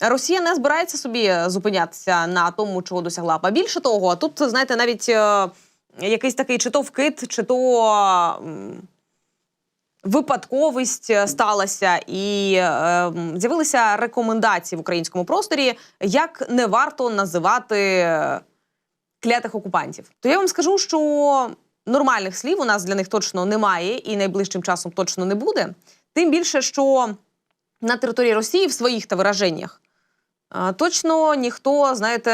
Росія не збирається собі зупинятися на тому, чого досягла. А більше того, тут знаєте, навіть е, якийсь такий чи то вкид, чи то випадковість е, сталася, і е, з'явилися рекомендації в українському просторі, як не варто називати клятих окупантів. То я вам скажу, що нормальних слів у нас для них точно немає, і найближчим часом точно не буде. Тим більше, що на території Росії в своїх та вираженнях точно ніхто, знаєте,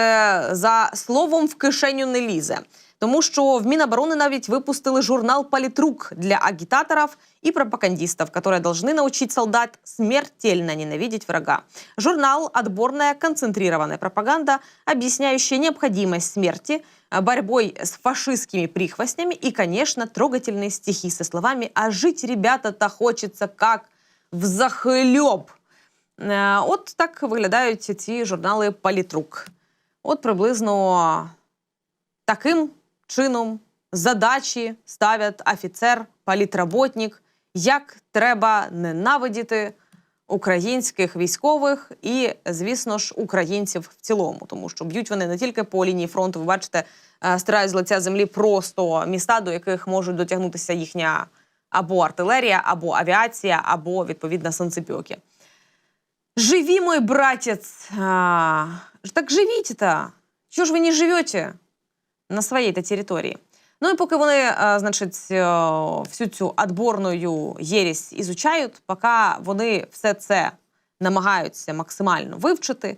за словом в кишеню не лізе. Тому що в Минобороны навіть выпустили журнал «Политрук» для агитаторов и пропагандистов, которые должны научить солдат смертельно ненавидеть врага. Журнал – отборная концентрированная пропаганда, объясняющая необходимость смерти, а, борьбой с фашистскими прихвостнями и, конечно, трогательные стихи со словами «А жить, ребята-то, хочется как в захлеб». Е, От так виглядають ці журнали Політрук. От приблизно таким чином задачі ставлять офіцер, політработник, як треба ненавидіти українських військових і, звісно ж, українців в цілому, тому що б'ють вони не тільки по лінії фронту. Ви бачите, е, стирають з лиця землі просто міста, до яких можуть дотягнутися їхня або артилерія, або авіація, або відповідно санцепьоки. Живи, мой братец. А, так живите-то. Чего ж вы не живете на своей-то території? Ну і поки вони, значить, е, всю цю адборну єрість ізучають, поки вони все це намагаються максимально вивчити,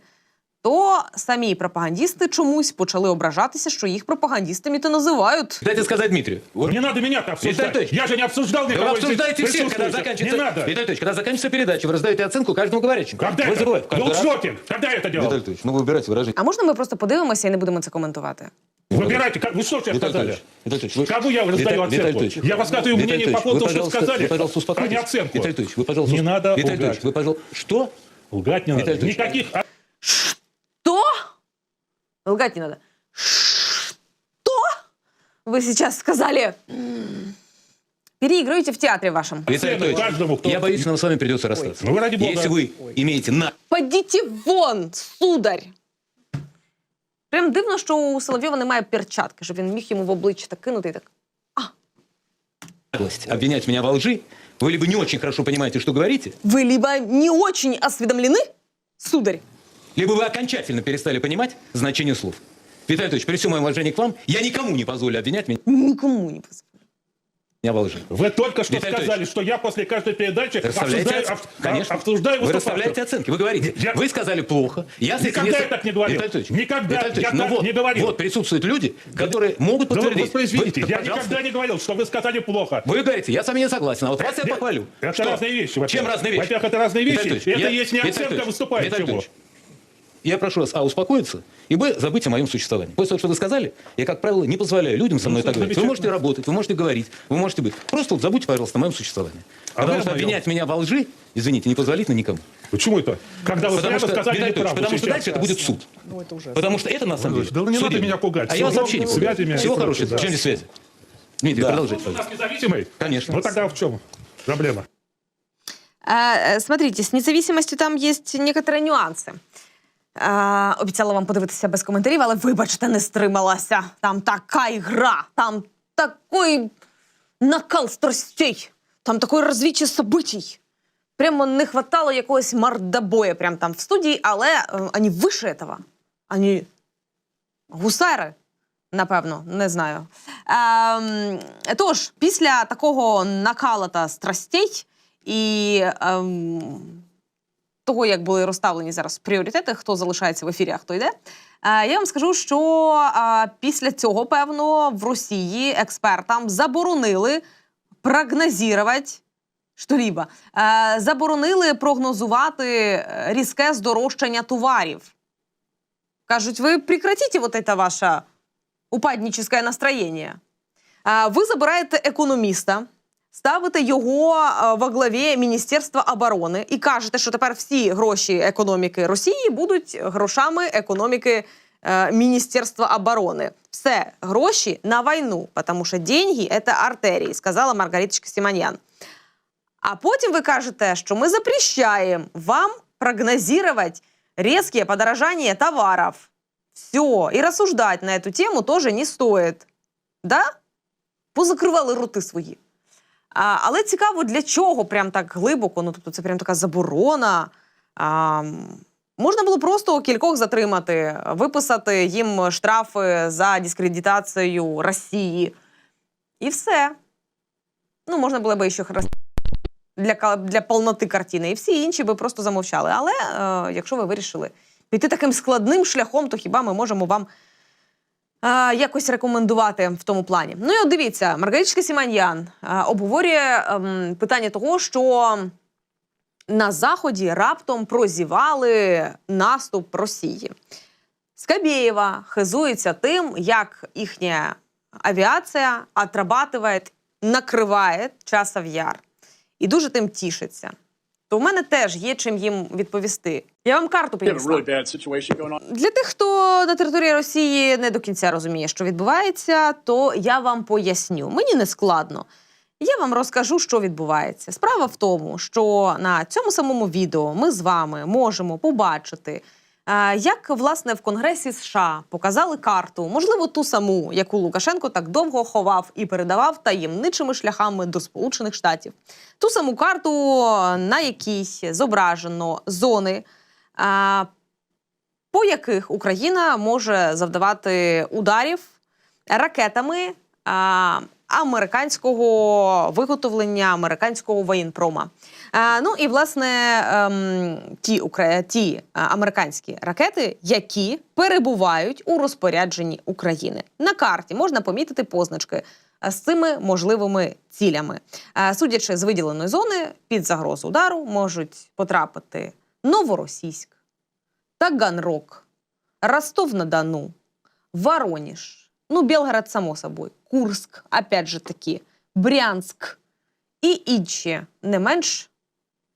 то самі пропагандісти чомусь почали ображатися, що їх пропагандистами то називають. Дайте сказать Дмитрию. Вот. Не надо меня Виталий обсуждать. Анатольевич, Я же не обсуждал Вы никого. обсуждаете здесь все, когда присутствующих. заканчивается... Не надо. Виталий Анатольевич, когда заканчивается передача, вы раздаете оценку каждому говорящему. Когда вы это? забываете. каждый раз. Лучшотин. Когда я это делал? Виталий Анатольевич, ну вы выбирайте выражение. А можна ми просто подивимося і не будемо це коментувати? Выбирайте. как- Вы что сейчас Виталий сказали? Анатольевич, Виталий Анатольевич, вы... Кому я раздаю Виталий- оценку? Виталий Анатольевич, Я высказываю Виталий мнение по Анатольевич, поводу вы, того, что пожалуйста, сказали, Вы, пожалуйста, а успокойтесь. не оценку. Виталий Анатольевич, вы, пожалуйста... Не надо Виталий Анатольевич, лгать. вы, пожалуйста... Что? Лгать не надо. Виталий Анатольевич. Никаких Что? Лгать не надо. Что? Вы сейчас сказали. М, Переигрываете в театре вашем. Виталий Анатольевич, каждому, кто- я боюсь, что нам с вами придется расстаться. Ну, вы ради бога. Если вы имеете на... Подите вон, сударь! Прям дивно, що у Соловйова немає перчатки, щоб він міг йому в обличчя так кинути і так. наглость обвинять меня во лжи, вы либо не очень хорошо понимаете, что говорите, Ви либо не очень осведомлены, сударь, либо вы окончательно перестали понимать значение слов. Виталий Анатольевич, при всем моем уважении к вам, я никому не позволю обвинять меня нікому не позволю. во лжи. Вы только что Виталий сказали, что я после каждой передачи обсуждаю, об- Конечно. обсуждаю Вы расставляете оценки. Вы говорите, Я- вы сказали плохо. Я Никогда не... я так не говорил. Виталий Анатольевич, Никогда Виталий Анатольевич, я ну так вот, не говорил. Вот присутствуют люди, которые могут Да вы подтвердить. воспроизведите. Вы- Я пожалуйста. никогда не говорил, что вы сказали плохо. Вы говорите, я с вами не согласен, а вот вас я похвалю. Это Что? разные вещи. во-первых. Чем разные вещи? Во-первых, это разные вещи. Виталий это Анатольевич, есть не оценка. Виталий Анатольевич, Я прошу вас, а, успокоиться, и, б, забыть о моем существовании. После того, что вы сказали, я, как правило, не позволяю людям со мной Ну, так говорить. Вы можете работать, вы можете говорить, вы можете быть. Просто вот забудьте, пожалуйста, о моем существовании. А Потому что моем. обвинять меня во лжи, извините, не позволительно никому. Почему это? Когда вы Потому что, сказали Виталий неправду потому что дальше это будет суд. Потому что это на самом деле. Да не надо меня пугать. А я вас вообще не пугаю. Всего хорошего. да. Чем здесь связи? Дмитрий, продолжайте, У пожалуйста. нас независимый? Конечно. Ну тогда в чем проблема? Е, е, Смотрите, з независимостю там є некоторі нюанси. Е, обіцяла вам подивитися без коментарів, але вибачте, не стрималася. Там така ігра, там такий накал страстей, там такий розвічі событий. Прямо не хватало якогось мордобоя прямо там в студії, але е, ані вище этого, ані гусари, напевно, не знаю. Ем, тож, після такого накалата страстей і ем, того, як були розставлені зараз пріоритети, хто залишається в ефірі, а хто йде. Е, я вам скажу, що е, після цього, певно, в Росії експертам заборонили прогнозувати що-либо. Е, заборонили прогнозувати різке здорожчання товарів. Кажуть, ви прекратите вот это ваше упадническое настроєння. Ви забираєте економіста, ставите його е, во главі Міністерства оборони і кажете, що тепер всі гроші економіки Росії будуть грошами економіки е, Міністерства оборони. Все гроші на війну, тому що деньги – це артерії, сказала Маргариточка Сіманян. А потім ви кажете, що ми запрещаємо вам прогнозувати резкие подорожания товаров. Все. И рассуждать на эту тему тоже не стоит. Да? Позакривали роти свої. А, але цікаво, для чого прям так глибоко? Ну, тобто, це прям така заборона. А, можна було просто кількох затримати, виписати їм штрафи за дискредитацію Росії. І все. Ну, можна було би ще раз для, для повноти картини. І всі інші би просто замовчали. Але е, якщо ви вирішили піти таким складним шляхом, то хіба ми можемо вам е, якось рекомендувати в тому плані? Ну і от дивіться, Маргаричка Сіманьян е, обговорює ем, питання того, що на Заході раптом прозівали наступ Росії. Скабєєва хизується тим, як їхня авіація отрабатыває, накриває часов яр. І дуже тим тішиться. То в мене теж є чим їм відповісти. Я вам карту принесла. Для тих, хто на території Росії не до кінця розуміє, що відбувається, то я вам поясню. Мені не складно. Я вам розкажу, що відбувається. Справа в тому, що на цьому самому відео ми з вами можемо побачити, як власне в Конгресі США показали карту, можливо, ту саму, яку Лукашенко так довго ховав і передавав таємничими шляхами до Сполучених Штатів. Ту саму карту, на якій зображено зони. по яких Україна може завдавати ударів ракетами американського виготовлення американського воєнпрома. Ну і власне ем, ті, ті американські ракети, які перебувають у розпорядженні України. На карті можна помітити позначки з цими можливими цілями. Судячи з виділеної зони, під загрозу удару можуть потрапити Новоросійськ, Таганрог, Ростов-на-Дону, Воронеж, ну, Белгород, само собой, Курск, опять же таки, Брянськ і інші не менш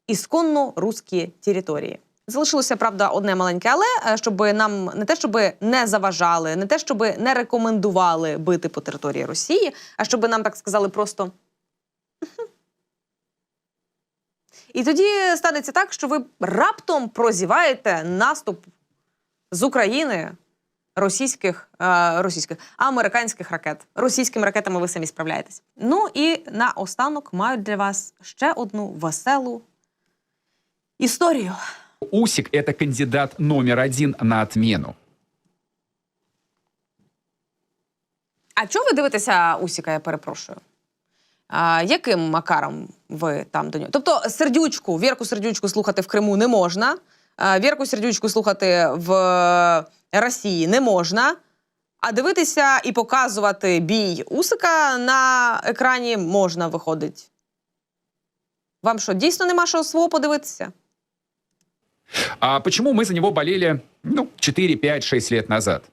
ісконно русські території. Залишилося, правда, одне маленьке, але е, щоб нам не те, щоб не заважали, не те, щоб не рекомендували бити по території Росії, а щоб нам так сказали просто. І тоді станеться так, що ви раптом прозіваєте наступ з України російських, е, російських американських ракет. Російськими ракетами ви самі справляєтесь. Ну і наостанок мають для вас ще одну веселу історію. Усик – это кандидат номер один на отмену. А чого ви дивитеся Усіка, я перепрошую? А, яким макаром ви там до нього? Тобто сердючку, Вірку сердючку слухати в Криму не можна, а, Вірку сердючку слухати в Росії не можна, а дивитися і показувати бій Усика на екрані можна, виходить. Вам що, дійсно нема що свого подивитися? А почему мы за него болели, ну, 4, 5, 6 лет назад?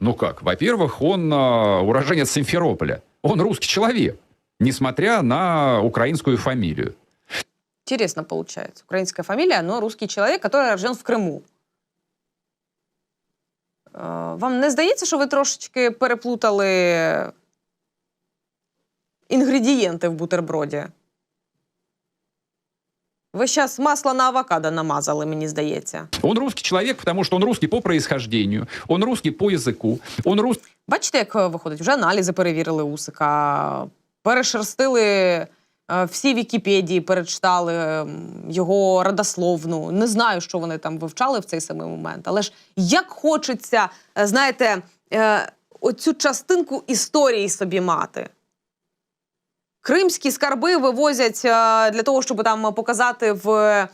Ну как, во-первых, он э, уроженец Симферополя. Он русский человек, несмотря на украинскую фамилию. Интересно получается. Украинская фамилия, но русский человек, который рожден в Криму. Е, Вам не здається, що ви трошечки переплутали інгредієнти в бутерброді? Ви зараз масло на авокадо намазали, мені здається. Он русский человек, потому что он русский по происхождению, он русский по языку, он русский Бачите, як е, виходить? Вже аналізи перевірили Усика, перешерстили всі Вікіпедії, перечитали ем, його родословну. Не знаю, що вони там вивчали в цей самий момент. Але ж як хочеться, е, знаєте, е, оцю частинку історії собі мати. Кримські скарби вивозять е, для того, щоб там показати в е,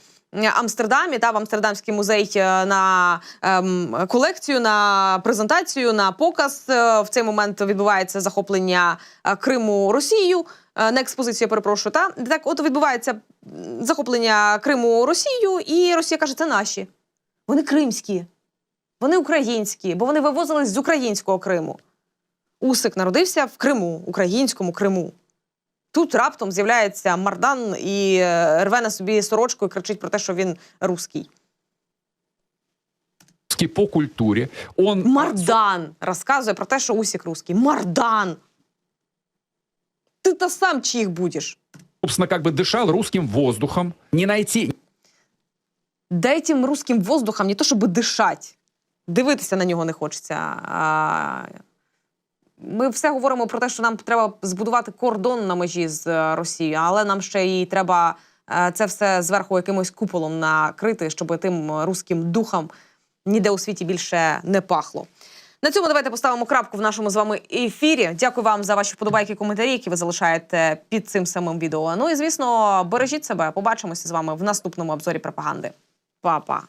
Амстердамі, та в Амстердамський музей е, на ем, колекцію, на презентацію, на показ. Е, В цей момент відбувається захоплення е, Криму Росією. Е, На експозицію, я перепрошую. Та так, от відбувається захоплення Криму Росією, і Росія каже, це наші. Вони кримські, вони українські, бо вони вивозились з українського Криму. Усик народився в Криму, українському Криму. Тут раптом з'являється Мардан і е, рве на собі сорочку і кричить про те, що він русський. по культуре, он Мардан розказує про те, що Усік русський. Мардан! Ти то сам чих будеш. собственно, как бы дышал русским воздухом. Не найти Дай тим русським воздухам не то, щоб дишать. Дивитися на нього не хочеться. А, Ми все говоримо про те, що нам треба збудувати кордон на межі з е, Росією, але нам ще і треба е, це все зверху якимось куполом накрити, щоб тим руським духам ніде у світі більше не пахло. На цьому давайте поставимо крапку в нашому з вами ефірі. Дякую вам за ваші вподобайки коментарі, які ви залишаєте під цим самим відео. Ну і звісно, бережіть себе. Побачимося з вами в наступному обзорі пропаганди. Па-па.